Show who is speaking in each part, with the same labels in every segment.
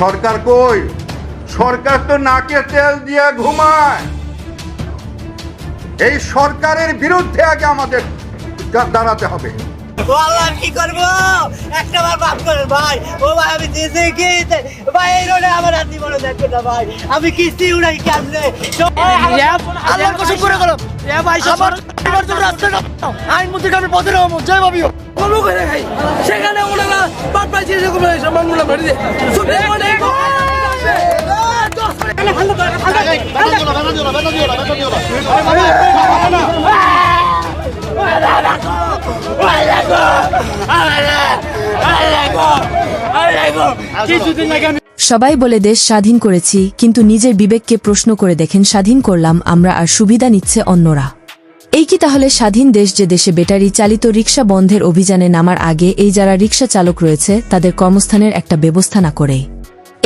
Speaker 1: সরকার কই? সরকার তো নাকে তেল দিয়ে ঘুমায়। এই সরকারের বিরুদ্ধে আগে আমাদের দাঁড়াতে হবে।
Speaker 2: ও আল্লাহ কি করব একটা বার মাফ করেন ভাই ও ভাই আমি দিয়েছি কি ভাই এই রোডে আমার আর জীবনে দেখবে না ভাই আমি কিস্তি উড়াই কেমনে আল্লাহর কসম করে গেলাম এ ভাই আমার আমার তো রাস্তা আইন মন্ত্রী আমি পথে রহমত জয় ভাবিও
Speaker 3: কলু করে খাই সেখানে ওনারা বাদ পাইছে এরকম সম্মানগুলো ভরে দিয়ে
Speaker 4: সবাই বলে দেশ স্বাধীন করেছি, কিন্তু নিজের বিবেককে প্রশ্ন করে দেখেন, স্বাধীন করলাম, আমরা আর সুবিধা নিচ্ছে অন্যরা। এই কি তাহলে স্বাধীন দেশ যে দেশে ব্যাটারি চালিত রিক্সা বন্ধের অভিযানে নামার আগে এই যারা রিক্সা চালক রয়েছে, তাদের কর্মস্থানের একটা ব্যবস্থা না করে।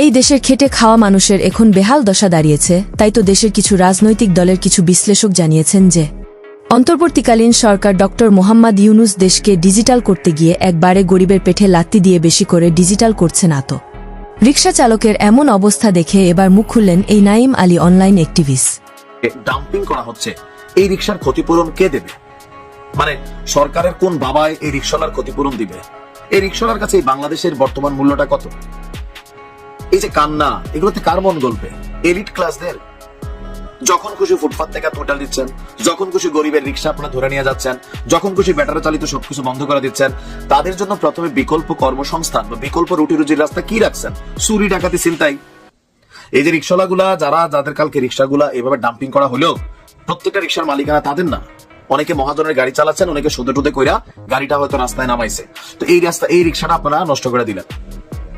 Speaker 4: এই দেশের খেটে খাওয়া মানুষের এখন বেহাল দশা দাঁড়িয়েছে, তাই তো দেশের কিছু রাজনৈতিক দলের কিছু বিশ্লেষক জানিয়েছেন যে অন্তর্বর্তীকালীন সরকার ডক্টর মোহাম্মদ ইউনুস দেশকে ডিজিটাল করতে গিয়ে একবারে গরিবের পেটে লাত্তি দিয়ে বেশি করে ডিজিটাল করছে না তো রিক্সা চালকের এমন অবস্থা দেখে এবার মুখ খুললেন এই নাইম আলী অনলাইন
Speaker 5: ডাম্পিং করা হচ্ছে। এই রিক্সার ক্ষতিপূরণ কে দেবে? মানে সরকারের কোন বাবায় এই রিক্সালার ক্ষতিপূরণ দিবে? এই রিক্সালার কাছে বাংলাদেশের বর্তমান মূল্যটা কত? এই যে কান্না, এগুলোতে কার মন গল্পে এলিট ক্লাসদের যখন খুশি ফুটপাত থেকে টোটাল দিচ্ছেন, যখন খুশি গরিবের রিক্সা আপনারা ধরে নিয়ে যাচ্ছেন, যখন খুশি ব্যাটারি চালিত সবকিছু বন্ধ করে দিচ্ছেন, তাদের জন্য প্রথমে বিকল্প কর্মসংস্থান বা বিকল্প রুটি রুজির রাস্তা কি রাখছেন? চুরি, ডাকাতি চিন্তাই এই যে রিক্সাওয়ালাগুলা, যারা যাদের কালকে রিক্সাগুলা এভাবে ডাম্পিং করা হলেও, প্রত্যেকটা রিক্সার মালিকানা তাদের না। অনেকে মহাজনের গাড়ি চালাচ্ছেন, অনেকে সুদে টুদে কইরা গাড়িটা হয়তো রাস্তায় নামাইছে। তো এই রাস্তা, এই রিক্সাটা আপনারা নষ্ট করে দিলেন।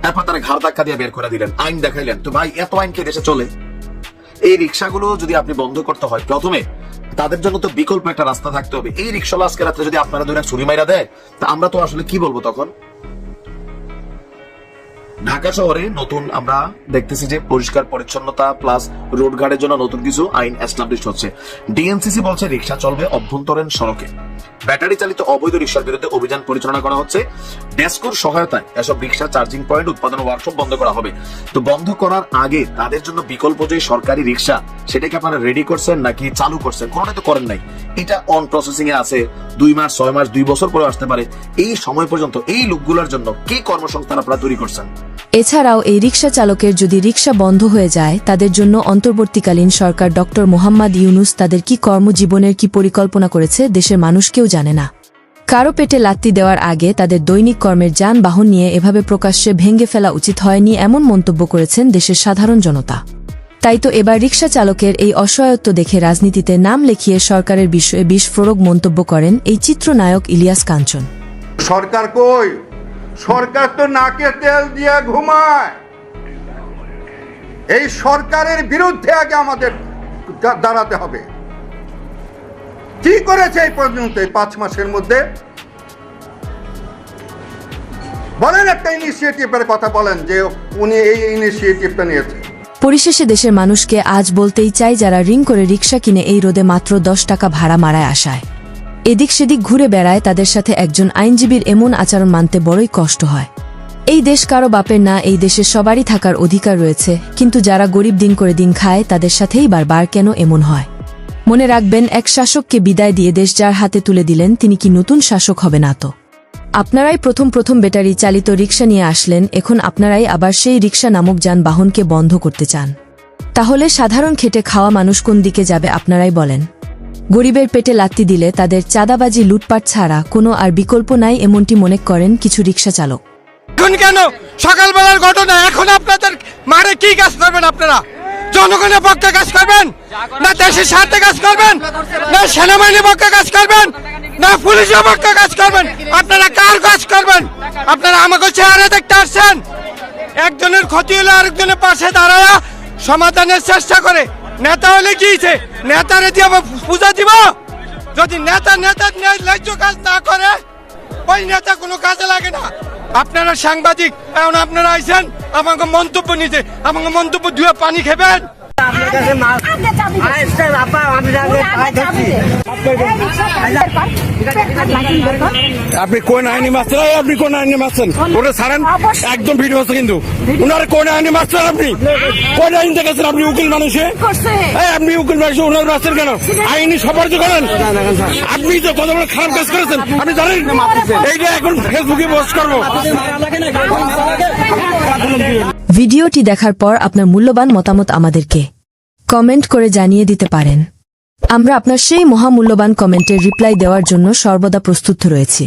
Speaker 5: তারপর তারা ঘাড় ধাক্কা দিয়ে বের করে দিলেন। আইন দেখাইলেন। তো ভাই, এত আইন কে দেশে চলে? এই রিক্সাগুলো যদি আপনি বন্ধ করতে হয় প্রথমে, তাদের জন্য তো বিকল্প একটা রাস্তা থাকতে হবে। এই রিক্সাওয়ালা আজকে রাত্রে যদি আপনারা ধরেন ছুরি মাইরা দেয়, তা আমরা তো আসলে কি বলব তখন? ঢাকা শহরে নতুন আমরা দেখতেছি যে পরিষ্কার পরিচ্ছন্নতা প্লাস রোড ঘাটের জন্য নতুন কিছু আইন এস্টাবলিশ হচ্ছে। ডিএনসিসি বলছে রিক্সা চলবে অভ্যন্তরীণ সড়কে। ব্যাটারি চালিত অবৈধ রিক্সার বিরুদ্ধে অভিযান পরিচালনা করা হচ্ছে। ডেস্কোর সহায়তায় এসব রিক্সা চার্জিং পয়েন্ট উৎপাদন ওয়ার্কশপ বন্ধ করা হবে। তো বন্ধ করার আগে তাদের জন্য বিকল্প যে সরকারি রিক্সা সেটাকে আপনারা রেডি করছেন নাকি চালু করছেন? কোনোটাই তো করেন নাই। এটা অন প্রসেসিং এ আছে। দুই মাস, ছয় মাস, দুই বছর পরে আসতে পারে। এই সময় পর্যন্ত এই লোকগুলোর জন্য কি কর্মসংস্থান আপনারা তৈরি করছেন?
Speaker 4: এছাড়াও এই রিক্সা চালকের যদি রিক্সা বন্ধ হয়ে যায়, তাদের জন্য অন্তর্বর্তীকালীন সরকার ডক্টর মোহাম্মদ ইউনুস তাদের কি কর্মজীবনের কি পরিকল্পনা করেছে, দেশের মানুষ কেউ জানে না। কারও পেটে লাত্তি দেওয়ার আগে তাদের দৈনিক কর্মের যানবাহন নিয়ে এভাবে প্রকাশ্যে ভেঙে ফেলা উচিত হয়নি এমন মন্তব্য করেছেন দেশের সাধারণ জনতা। তাই তো এবার রিক্সা চালকের এই অসহায়ত্ব দেখে রাজনীতিতে নাম লেখিয়ে সরকারের বিষয়ে বিস্ফোরক মন্তব্য করেন এই চিত্রনায়ক ইলিয়াস কাঞ্চন।
Speaker 1: সরকার কই? সরকার তো নাকে তেল দিয়ে ঘুমায়। এই সরকারের বিরুদ্ধে আগে আমাদের দাঁড়াতে হবে। কি করেছে এই পর্যন্ত এই পাঁচ মাসের মধ্যে? বলেন একটা ইনিশিয়েটিভের কথা বলেন যে উনি এই ইনিশিয়েটিভটা নিয়েছে।
Speaker 4: পরিশেষে দেশের মানুষকে আজ বলতেই চাই যারা রিং করে রিক্সা কিনে এই রোদে মাত্র দশ টাকা ভাড়া মারায় আসায় এদিক সেদিক ঘুরে বেড়ায় তাদের সাথে একজন আইনজীবীর এমন আচরণ মানতে বড়ই কষ্ট হয়। এই দেশ কারও বাপের না, এই দেশে সবারই থাকার অধিকার রয়েছে, কিন্তু যারা গরিব দিন করে দিন খায়, তাদের সাথেই বারবার কেন এমন হয়? মনে রাখবেন, এক শাসককে বিদায় দিয়ে দেশ যার হাতে তুলে দিলেন, তিনি কি নতুন শাসক হবে না তো? আপনারাই প্রথম প্রথম ব্যাটারি চালিত রিক্সা নিয়ে আসলেন, এখন আপনারাই আবার সেই রিক্সা নামক যানবাহনকে বন্ধ করতে চান। তাহলে সাধারণ খেটে খাওয়া মানুষ কোন দিকে যাবে, আপনারাই বলেন। গরিবের পেটে লাত্তি দিলে তাদের চাঁদাবাজি, লুটপাট ছাড়া কোনো আর বিকল্প নাই এমনটি মনে করেন কিছু রিক্সা চালক।
Speaker 3: এখন কেন? সকালবেলার ঘটনা, এখন আপনাদের মারে কি কাজ করবেন আপনারা? জনগণের পক্ষে কাজ করবেন? না দেশের স্বার্থে কাজ করবেন? না সেনাবাহিনীর পক্ষে কাজ করবেন? না পুলিশের পক্ষে কাজ করবেন? আপনারা কার কাজ করবেন? আপনারা আমাকে চেহারা দেখতে আসছেন? একজনের ক্ষতি হলে আরেকজনের পাশে দাঁড়ায়া সমাধানের চেষ্টা করে নেতা হলে কি? নেতারে দিয়ে পূজা দিব? যদি নেতা নেতা ন্যায্য কাজ না করে, ওই নেতা কোনো কাজে লাগে না। আপনারা সাংবাদিক, এখন আপনারা আইছেন, আমাকে মন্তব্য নিতে, আমাকে মন্তব্য ধুয়ে পানি খেবেন।
Speaker 2: কাছে আপা আমি
Speaker 6: কর।
Speaker 7: আপনি কোন আইনি মারছেন? আপনি কোন আইনি মারছেন? ওটা ছাড়েন। একদম ভিডিও আছে কিন্তু। উনার কোন আইনি মারছেন আপনি? কোন আইন দেখেছেন আপনি উকিল মানুষে? আপনি উকিল মানুষ ওনার মারছেন কেন? আইনি সবার করেন। আপনি তো কত বড় খারাপ কাজ করেছেন আপনি জানেন? এইটা এখন ফেসবুকে পোস্ট করব।
Speaker 4: ভিডিওটি দেখার পর আপনার মূল্যবান মতামত আমাদেরকে কমেন্ট করে জানিয়ে দিতে পারেন। আমরা আপনার সেই মহামূল্যবান কমেন্টের রিপ্লাই দেওয়ার জন্য সর্বদা প্রস্তুত রয়েছি।